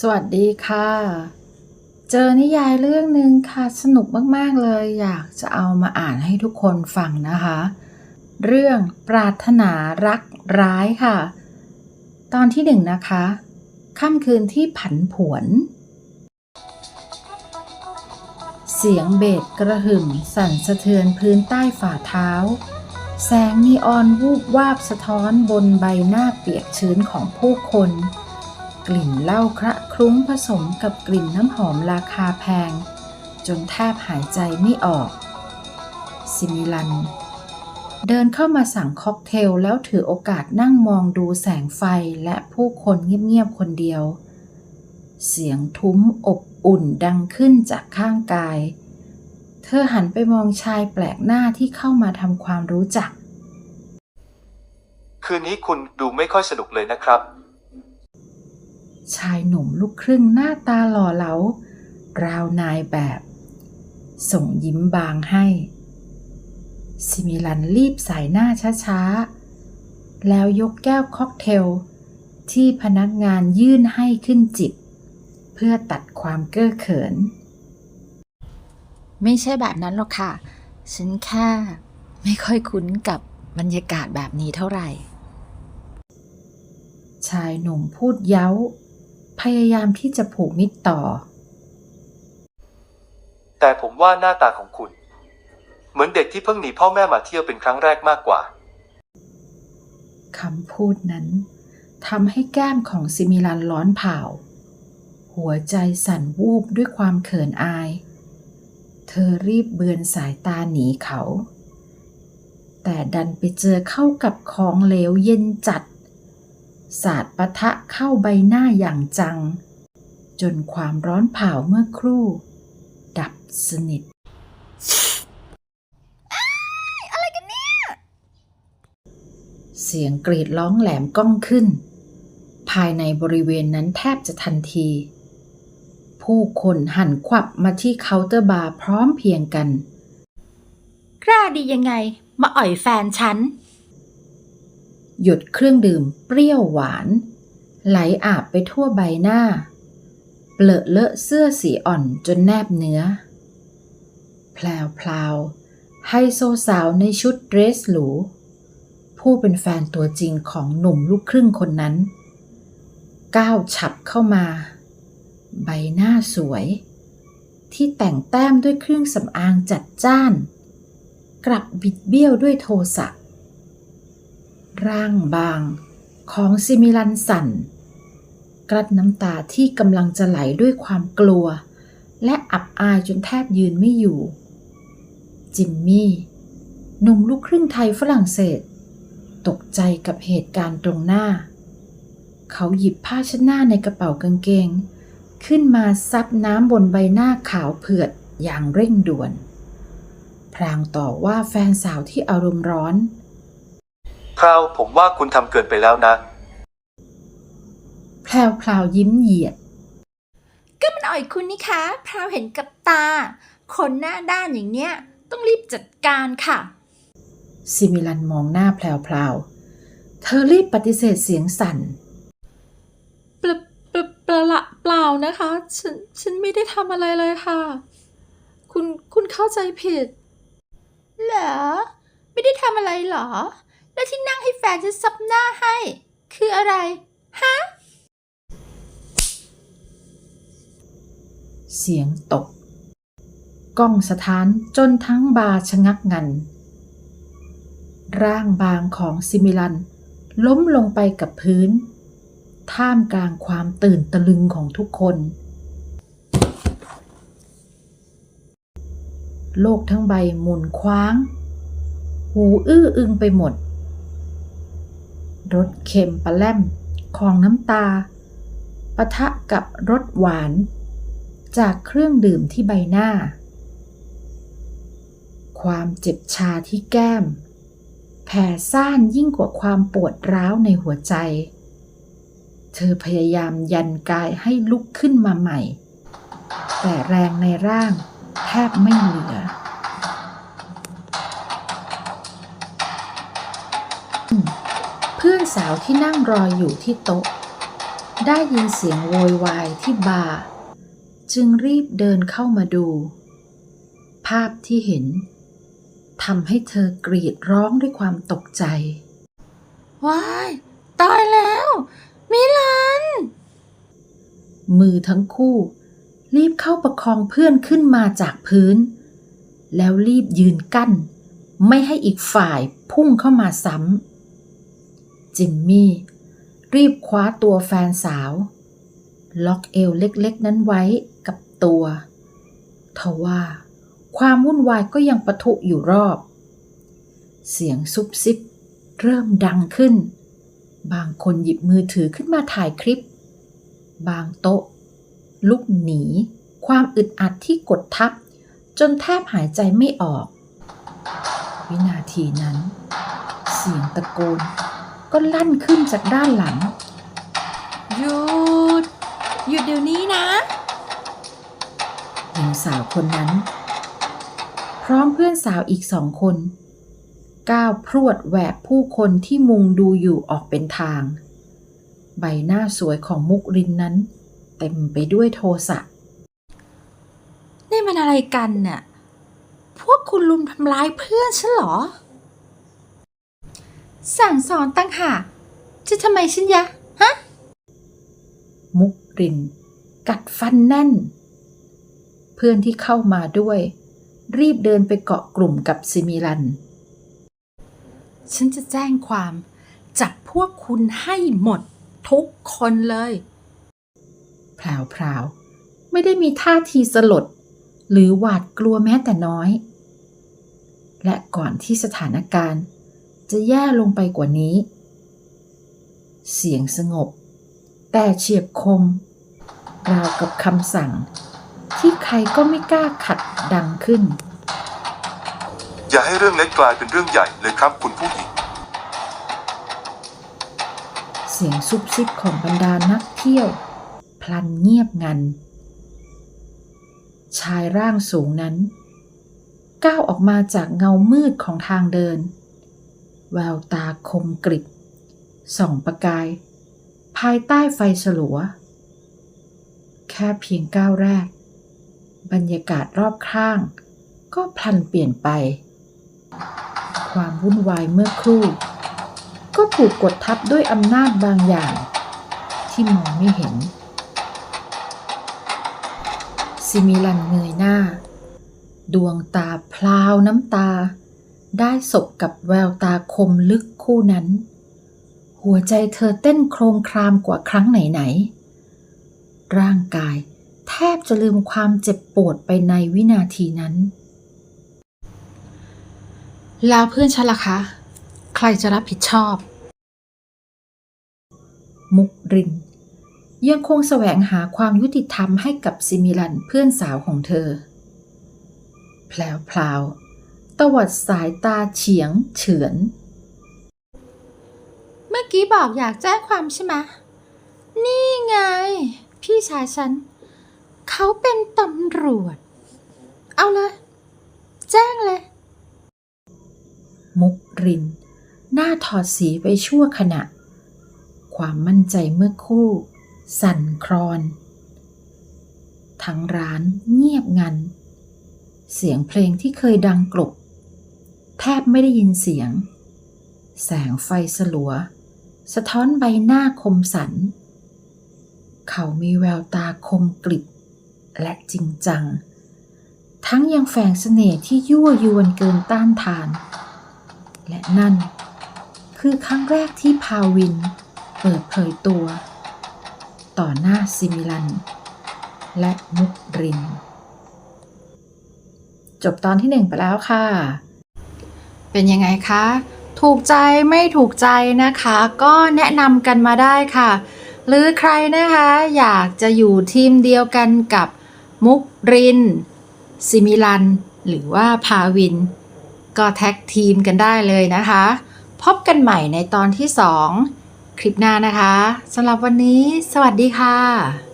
สวัสดีค่ะ เจอนิยายเรื่องหนึ่งค่ะ สนุกมาก ๆ เลย อยากจะเอามาอ่านให้ทุกคนฟังนะคะ เรื่องปรารถนารักร้ายค่ะ ตอนที่หนึ่งนะคะค่ำคืนที่ผันผวน เสียงเบสกระหึ่มสั่นสะเทือนพื้นใต้ฝ่าเท้า แสงนีออนวูบวาบสะท้อนบนใบหน้าเปียกชื้นของผู้คน กลิ่นเหล้าคระคลุ้งผสมกับกลิ่นน้ำหอมราคาแพง จนแทบหายใจไม่ออก ซิมิลัน เดินเข้ามาสั่งค็อกเทลแล้วถือโอกาสนั่งมองดูแสงไฟและผู้คนเงียบๆคนเดียว เสียงทุ้มอบอุ่นดังขึ้นจากข้างกาย เธอหันไปมองชายแปลกหน้าที่เข้ามาทำความรู้จัก คืนนี้คุณดูไม่ค่อยสนุกเลยนะครับ ชายหนุ่มลูกครึ่งหน้าตาหล่อเหลา ราวนายแบบ ส่งยิ้มบางให้ ซิมิลันรีบสายหน้าช้าๆ แล้วยกแก้วค็อกเทล ที่พนักงานยื่นให้ขึ้นจิบ เพื่อตัดความเก้อเขิน ไม่ใช่แบบนั้นหรอกค่ะ ฉันแค่ไม่ค่อยคุ้นกับบรรยากาศแบบนี้เท่าไหร่ ชายหนุ่มพูดเย้า พยายามที่จะผูกมิตรต่อ แต่ผมว่าหน้าตาของคุณ เหมือนเด็กที่เพิ่งหนีพ่อแม่มาเที่ยวเป็นครั้งแรกมากกว่าคำพูดนั้นทำให้แก้มของซิมิลันร้อนเผาหัวใจสั่นวูบด้วยความเขินอาย เธอรีบเบือนสายตาหนีเขา แต่ดันไปเจอเข้ากับของเหลวเย็นจัด สาดปะทะเข้าใบหน้าอย่างจัง จนความร้อนเผาเมื่อครู่ ดับสนิทเสียงกรีดร้องแหลมก้องขึ้น ภายในบริเวณนั้นแทบจะทันที ผู้คนหันขวับมาที่เคาน์เตอร์บาร์พร้อมเพรียงกัน กล้าดียังไง มาอ่อยแฟนฉัน หยดเครื่องดื่มเปรี้ยวหวาน ไหลอาบไปทั่วใบหน้า เปลอะเลอะเสื้อสีอ่อนจนแนบเนื้อ แพลวพลาวไฮโซสาวในชุดเดรสหรู ผู้เป็นแฟนตัวจริงของหนุ่มลูกครึ่งคนนั้น ก้าวฉับเข้ามา ใบหน้าสวย ที่แต่งแต้มด้วยเครื่องสำอางจัดจ้าน กลับบิดเบี้ยวด้วยโทสะ ร่างบางของซิมิลันสันกลั้นน้ำตาที่กำลังจะไหลด้วยความกลัว และอับอายจนแทบยืนไม่อยู่ จิมมี่หนุ่มลูกครึ่งไทยฝรั่งเศส ตกใจกับเหตุการณ์ตรงหน้า เขาหยิบผ้าเช็ดหน้าในกระเป๋ากางเกง ขึ้นมาซับน้ำบนใบหน้าขาวเผือดอย่างเร่งด่วน พรางต่อว่าแฟนสาวที่อารมณ์ร้อน ราวผมว่าคุณทำเกินไปแล้วนะ แพลวพลาวยิ้มเหยียด ก็มันอ่อยคุณนี่คะพราวเห็นกับตา คนหน้าด้านอย่างเนี้ย ต้องรีบจัดการค่ะ ซิมิลันมองหน้าแพลวพลาว เธอรีบปฏิเสธเสียงสั่น เปล่าเปล่าเปล่าละเปล่านะคะ ฉันฉันไม่ได้ทำอะไรเลยค่ะ คุณคุณเข้าใจผิด เหรอ ไม่ได้ทำอะไรเหรอ แล้วที่นั่งให้แฟนฉันซับหน้าให้ คืออะไร ฮะ เสียงตก กล้องสถานจนทั้งบาร์ชะงักงัน ร่างบางของซิมิลัน ล้มลงไปกับพื้น ท่ามกลางความตื่นตะลึงของทุกคน โลกทั้งใบหมุนคว้าง หูอื้ออึงไปหมด รสเค็มปลาแล่มของน้ำตาปะทะกับรสหวาน จากเครื่องดื่มที่ใบหน้า ความเจ็บชาที่แก้ม แผ่ซ่านยิ่งกว่าความปวดร้าวในหัวใจ เธอพยายามยันกายให้ลุกขึ้นมาใหม่ แต่แรงในร่างแทบไม่เหลือ สาวที่นั่งรออยู่ที่โต๊ะ ได้ยินเสียงโวยวายที่บาร์จึงรีบเดินเข้ามาดู ภาพที่เห็นทำให้เธอกรีดร้องด้วยความตกใจ ว้าย ตายแล้ว มิลัน มือทั้งคู่ รีบเข้าประคองเพื่อนขึ้นมาจากพื้น แล้วรีบยืนกั้น ไม่ให้อีกฝ่ายพุ่งเข้ามาซ้ำ จิมมี่ รีบคว้าตัวแฟนสาว ล็อกเอวเล็กๆ นั้นไว้กับตัวทว่า ความวุ่นวายก็ยังปะทุอยู่รอบ เสียงซุบซิบ เริ่มดังขึ้น บางคนหยิบมือถือขึ้นมาถ่ายคลิป บางโต๊ะ ลุกหนี ความอึดอัดที่กดทับ จนแทบหายใจไม่ออก วินาทีนั้น เสียงตะโกน ก็ลั่นขึ้นจากด้านหลัง หยุด หยุดเดี๋ยวนี้นะหญิงสาวคนนั้น พร้อมเพื่อนสาวอีกสองคน ก้าวพรวดแหวกผู้คนที่มุงดูอยู่ออกเป็นทาง ใบหน้าสวยของมุกรินนั้น เต็มไปด้วยโทสะนี่มันอะไรกันน่ะ พวกคุณลุมทำร้ายเพื่อนฉันเหรอ สั่งสอนตั้งหากจะทำไมฉันยะ ฮะ มุกริน กัดฟันแน่น เพื่อนที่เข้ามาด้วย รีบเดินไปเกาะกลุ่มกับซิมิลัน ฉันจะแจ้งความ จับพวกคุณให้หมดทุกคนเลยพราวพราวๆไม่ได้มีท่าทีสลด หรือหวาดกลัวแม้แต่น้อย และก่อนที่สถานการณ์ จะแย่ลงไปกว่านี้ เสียงสงบ แต่เฉียบคมราวกับคำสั่ง ที่ใครก็ไม่กล้าขัดดังขึ้น อย่าให้เรื่องเล็กกลายเป็นเรื่องใหญ่เลยครับคุณผู้หญิง เสียงซุบซิบของบรรดานักเที่ยว พลันเงียบงัน ชายร่างสูงนั้น ก้าวออกมาจากเงามืดของทางเดิน แววตาคมกริบ ส่องประกาย ภายใต้ไฟสลัว แค่เพียงก้าวแรก บรรยากาศรอบข้าง ก็พลันเปลี่ยนไป ความวุ่นวายเมื่อครู่ ก็ถูกกดทับด้วยอำนาจบางอย่าง ที่มองไม่เห็น ซิมิลันเงยหน้า ดวงตาพลาวน้ำตา ได้สบกับแววตาคมลึกคู่นั้น หัวใจเธอเต้นโครงครามกว่าครั้งไหนๆร่างกายแทบจะลืมความเจ็บปวดไปในวินาทีนั้น แล้วเพื่อนฉันล่ะคะ ใครจะรับผิดชอบ มุกริน ยังคงแสวงหาความยุติธรรมให้กับซิมิลันเพื่อนสาวของเธอ แพลวพลาว ตวัดสายตาเฉียงเฉือน เมื่อกี้บอกอยากแจ้งความใช่ไหมนี่ไง พี่ชายฉัน เขาเป็นตำรวจ เอาเลย แจ้งเลย มุกริน หน้าถอดสีไปชั่วขณะ ความมั่นใจเมื่อครู่ สั่นคลอน ทั้งร้านเงียบงันเสียงเพลงที่เคยดังกลบ แทบไม่ได้ยินเสียง แสงไฟสลัว สะท้อนใบหน้าคมสัน เขามีแววตาคมกริบ และจริงจัง ทั้งยังแฝงเสน่ห์ที่ยั่วยวนเกินต้านทาน และนั่นคือครั้งแรกที่พาวินเปิดเผยตัว ต่อหน้าซิมิลัน และมุกริน จบตอนที่หนึ่งไปแล้วค่ะ เป็นยังไงคะ ถูกใจไม่ถูกใจนะคะ ก็แนะนำกันมาได้ค่ะ หรือใครนะคะอยากจะอยู่ทีมเดียวกันกับมุกรินซิมิลัน หรือว่าพาวิน ก็แท็กทีมกันได้เลยนะคะ พบกันใหม่ในตอนที่ 2 คลิปหน้านะคะสำหรับวันนี้ สวัสดีค่ะ